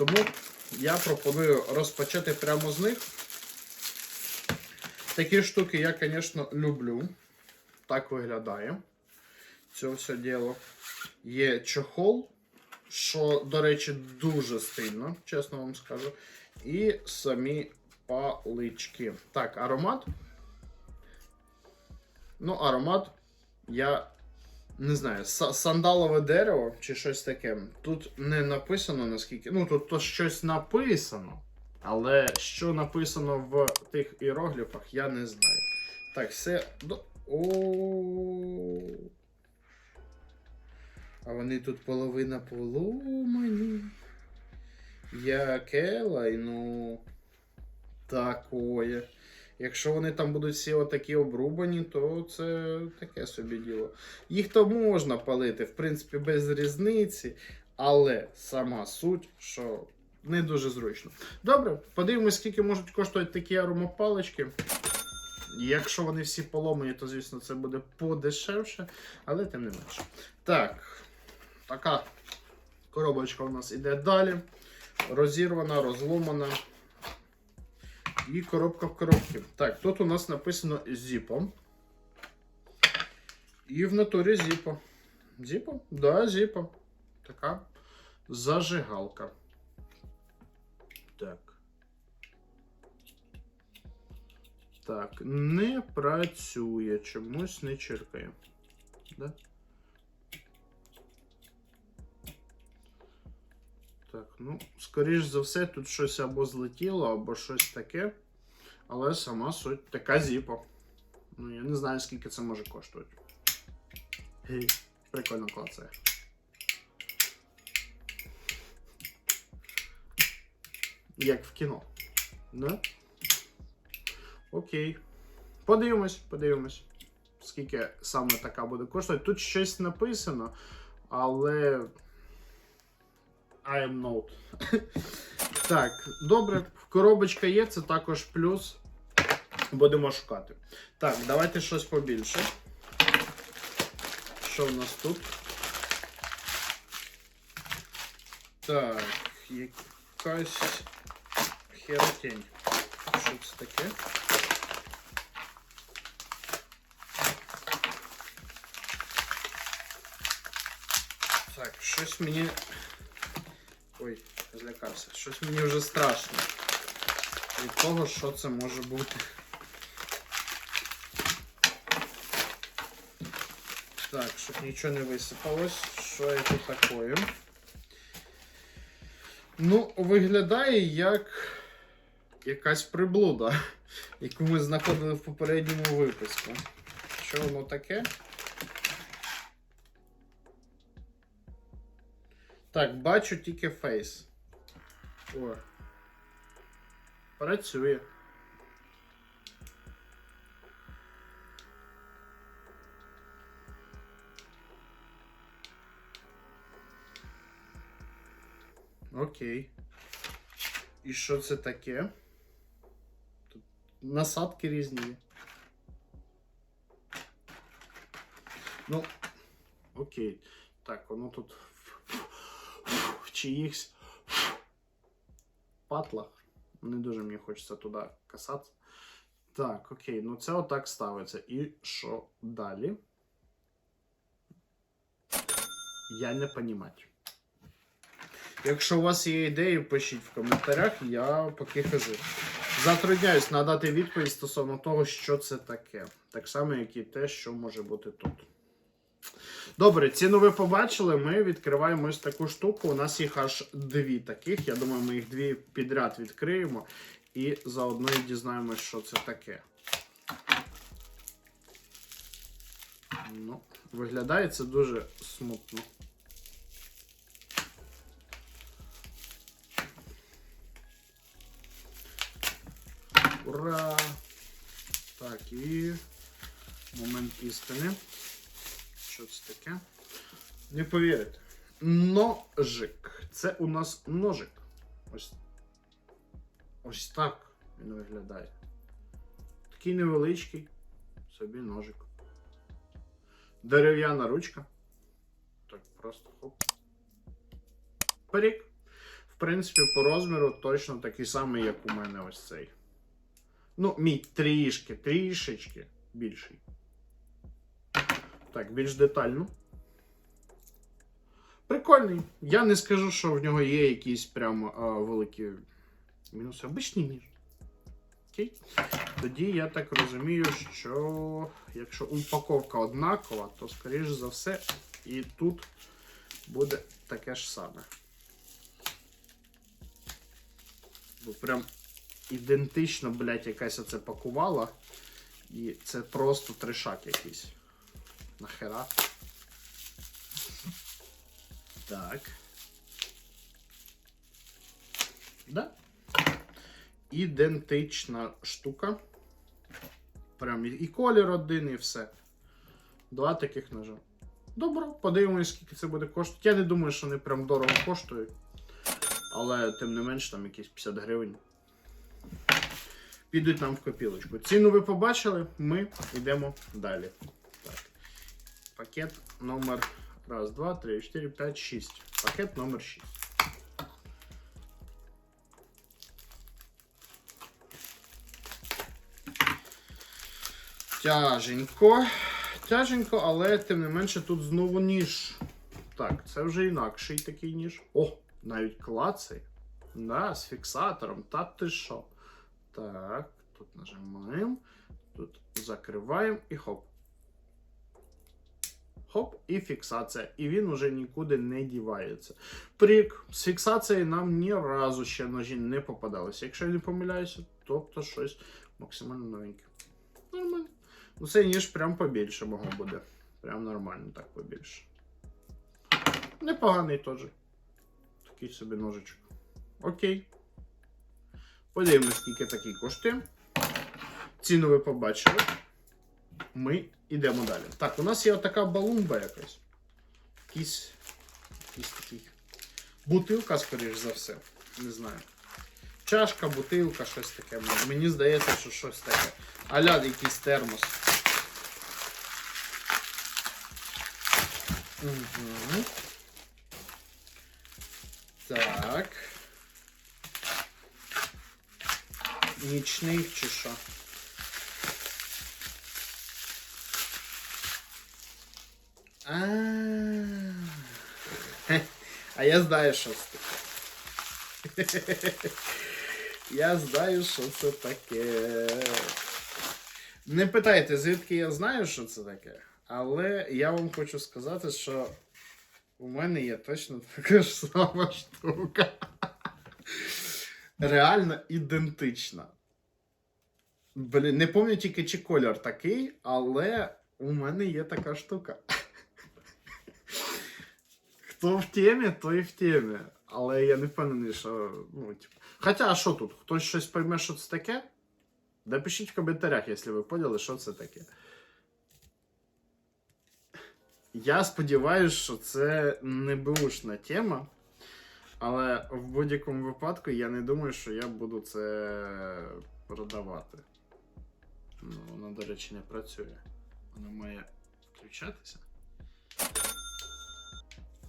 Тому я пропоную розпочати прямо з них. Такі штуки я, звісно, люблю. Так виглядає. Це все діло. Є чохол, що, до речі, дуже стильно, чесно вам скажу. І самі палички. Так, аромат. Ну, аромат. Я не знаю, сандалове дерево чи щось таке. Тут не написано наскільки. Ну, тут то щось написано. Але що написано в тих іерогліфах, я не знаю. Так, все. О. А вони тут половина поломані. Яке лайно. Такое. Якщо вони там будуть всі отакі обрубані, то це таке собі діло. Їх то можна палити, в принципі, без різниці, але сама суть, що не дуже зручно. Добре, подивимось, скільки можуть коштувати такі аромапалички. Якщо вони всі поломані, то звісно це буде подешевше, але тим не менше. Так, така коробочка у нас іде далі. Розірвана, розломана. І коробка в коробці. Так, тут у нас написано Zippo. І в натурі Zippo. Zippo? Да, Zippo. Така зажигалка. Так. Так, не працює, чомусь не черкає. Да? Так, ну, скоріш за все, тут щось або злетіло, або щось таке. Але сама суть така зіпа. Ну, я не знаю, скільки це може коштувати. Гей, прикольно клацає. Як в кіно. Да? Окей. Подивимось, подивимось. Скільки саме така буде коштувати. Тут щось написано, але. I am not. так, добре, коробочка є, це також плюс. Будемо шукати. Так, давайте щось побільше. Що в нас тут? Так, якась херотень. Що це таке? Так, щось мені. Ой, злякався. Щось мені вже страшно. Від того, що це може бути. Так, щоб нічого не висипалось. Що це таке? Ну, виглядає як якась приблуда, яку ми знаходили в попередньому випуску. Що воно таке? Так, бачу тільки фейс. О. Працює. Окей. І що це таке? Тут насадки різні. Ну, окей. Так, воно тут чиїхсь патлах. Не дуже мені хочеться туди касатися. Так, окей, ну це отак ставиться. І що далі? Я не розумію. Якщо у вас є ідеї, пишіть в коментарях, я поки хожу. Затрудняюсь надати відповідь стосовно того, що це таке. Так само, як і те, що може бути тут. Добре, ціну ви побачили. Ми відкриваємо ось таку штуку. У нас їх аж дві таких. Я думаю, ми їх дві підряд відкриємо і заодно і дізнаємось, що це таке. Ну, виглядає це дуже смутно. Ура! Так, і момент істини. Що таке? Не повірите. Ножик. Це у нас ножик. Ось. Ось так він виглядає. Такий невеличкий. Собі ножик. Дерев'яна ручка. Так, просто хоп. Парік. В принципі, по розміру точно такий самий, як у мене ось цей. Ну, мій трішки, трішечки більший. Так, більш детально. Прикольний. Я не скажу, що в нього є якісь прямо а, великі мінуси. Обичний ніж. Окей. Тоді я так розумію, що якщо упаковка однакова, то скоріш за все і тут буде таке ж саме. Бо прям ідентично, блядь, якась оце пакувала. І це просто трешак якийсь. Нахера. Так. Да. Ідентична штука. Прям і- колір один, і все. Два таких ножа. Добре, подивимось, скільки це буде коштувати. Я не думаю, що вони прям дорого коштують. Але тим не менш, там якісь 50 гривень. Підуть нам в копілочку. Ціну ви побачили, ми йдемо далі. Пакет номер раз, два, три, чотири, п'ять, шість. Пакет номер 6. Тяженько. Тяженько, але тим не менше тут знову ніж. Так, це вже інакший такий ніж. О, навіть клацає. Да, з фіксатором. Та ти що? Так, тут нажимаємо, тут закриваємо і хоп. Хоп, і фіксація. І він уже нікуди не дівається. Прик, з фіксацією нам ні разу ще ножі не попадалися. Якщо я не помиляюся, тобто щось максимально новеньке. Нормально. Ну цей ніж прям побільше мого буде. Прям нормально так побільше. Непоганий теж. Такий собі ножичок. Окей. Подивимось, скільки такий коштує. Ціну ви побачили. Ми йдемо далі. Так, у нас є отака балумба якась. Якийсь. Якийсь такий. Бутилка, скоріш за все. Не знаю. Чашка, бутилка, щось таке. Мені здається, що щось таке. Аля якийсь термос. Угу. Так. Нічний чи що? А. А я знаю, що це таке. Я знаю, що це таке. Не питайте, звідки я знаю, що це таке. Але я вам хочу сказати, що у мене є точно така ж сама штука. Реально ідентична. Блін, не пам'ятаю тільки чи колір такий, але у мене є така штука. Хто в темі, той в темі. Але я не впевнений, що. Ну, типу. Хоча, а що тут? Хтось щось пойме, що це таке? Напишіть в коментарях, якщо ви поняли, що це таке. Я сподіваюся, що це не бушна тема. Але в будь-якому випадку я не думаю, що я буду це продавати. Ну, воно, до речі, не працює. Воно має включатися.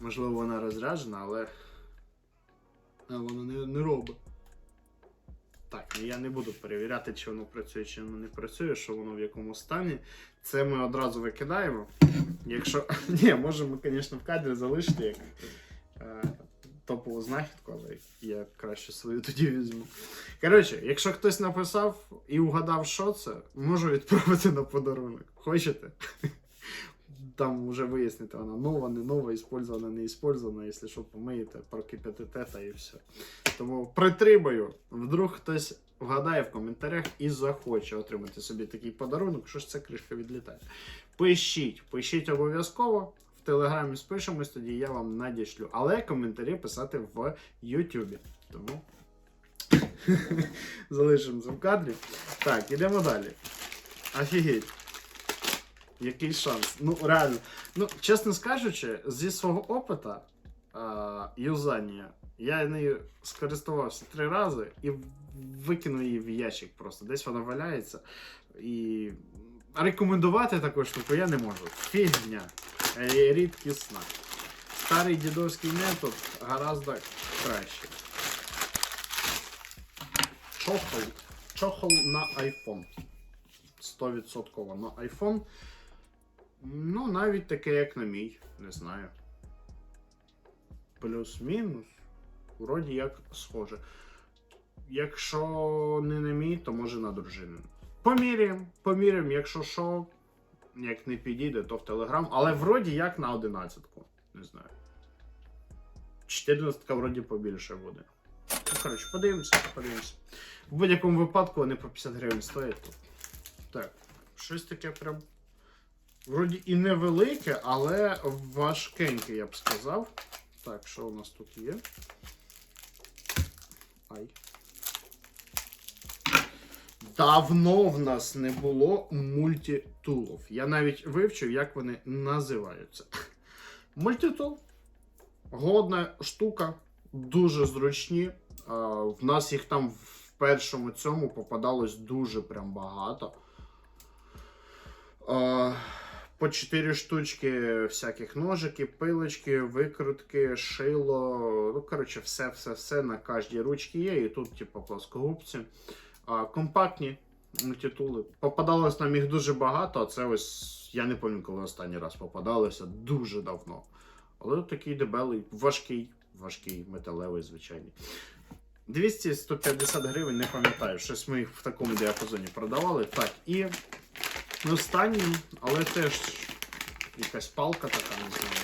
Можливо, вона розряджена, але. А воно не, не робить. Так, ну я не буду перевіряти, чи воно працює, чи воно не працює, що воно в якому стані. Це ми одразу викидаємо. Якщо. Ні, можемо, звісно, в кадрі залишити як е, топову знахідку, але я краще свою тоді візьму. Коротше, якщо хтось написав і угадав, що це, можу відправити на подарунок. Хочете? Там вже вияснити, вона нова, не нова, іспользована, не іспользована, якщо що, помиєте, прокипятите та і все. Тому притримаю, вдруг хтось вгадає в коментарях і захоче отримати собі такий подарунок, що ж ця кришка відлітає. Пишіть, пишіть обов'язково. В телеграмі спишемось, тоді я вам надішлю. Але коментарі писати в Ютубі. Тому залишимо це в кадрі. Так, ідемо далі. Офігеть. Який шанс? Ну, реально. Ну, чесно скажучи, зі свого опита юзання, я нею скористувався три рази і викинув її в ящик просто. Десь вона валяється. І рекомендувати таку штуку я не можу. Фігня. Е, Рідкісна. Старий дідовський метод гораздо краще. чохол. Чохол на iPhone. 100% на iPhone. Ну, навіть таке, як на мій, не знаю. Плюс-мінус. Вроді як схоже. Якщо не на мій, то може на дружину. Поміряємо, поміряємо, якщо що, як не підійде, то в Телеграм. Але вроді як на 11-ку. Не знаю. 14 вроді побільше буде. Ну, коротше, подивимося, подивимося. В будь-якому випадку вони по 50 гривень стоять. Так, щось таке прям. Вроді і невелике, але важкеньке, я б сказав. Так, що у нас тут є? Ай. Давно в нас не було мультитулів. Я навіть вивчив, як вони називаються. Мультитул. Годна штука, дуже зручні. В нас їх там в першому цьому попадалось дуже прям багато. По 4 штучки всяких ножиків, пилочки, викрутки, шило. Ну, коротше, все, все, все на кожній ручці є. І тут, типу, плоскогубці. А, компактні мультитули. Попадалось нам їх дуже багато, а це ось я не пам'ятаю, коли останній раз попадалося дуже давно. Але такий дебелий, важкий, важкий, металевий, звичайний. 200-150 гривень, не пам'ятаю. Щось ми їх в такому діапазоні продавали. Так, і останнім, але теж якась палка така, не знаю.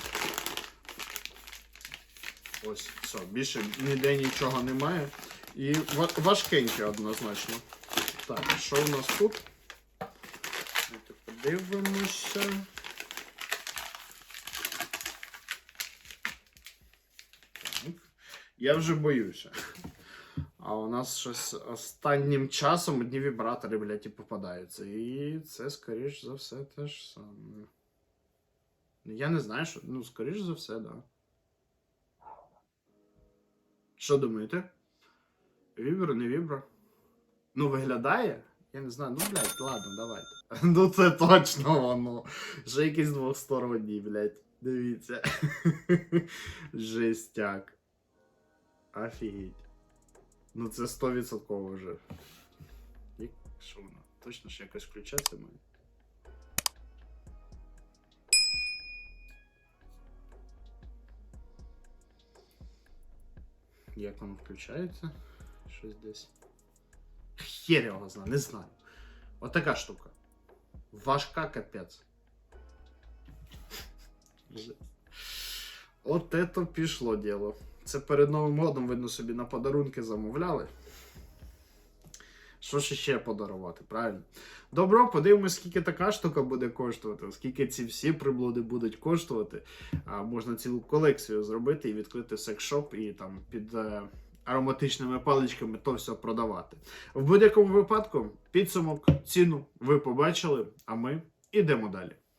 Ось, все, більше ніде нічого немає. І ва- важкеньке однозначно. Так, що у нас тут? Давайте подивимося. Так. Я вже боюся. А у нас щось останнім часом одні вібратори, блядь, і попадаються. І це, скоріш за все, те ж саме. Ну, Я не знаю, що. Ну, скоріш за все. Да. Що думаєте? Вібро, не вібро? Ну, виглядає? Я не знаю, ну, блядь, ладно, давайте. Ну, це точно воно. Вже якісь двосторонні, блядь. Дивіться. Жестяк. Офігеть. Ну, це 100% вже. Як що воно? Точно ж якось включатися має? Як воно включається? Щось десь. Хер його знає, не знаю. Отака штука. Важка капець. Жесть. От это пішло діло. Це перед Новим годом, видно, собі на подарунки замовляли. Що ж ще подарувати, правильно? Добро, подивимось, скільки така штука буде коштувати, скільки ці всі приблуди будуть коштувати. А, можна цілу колекцію зробити і відкрити секс-шоп і там під е, ароматичними паличками то все продавати. В будь-якому випадку підсумок, ціну ви побачили, а ми йдемо далі.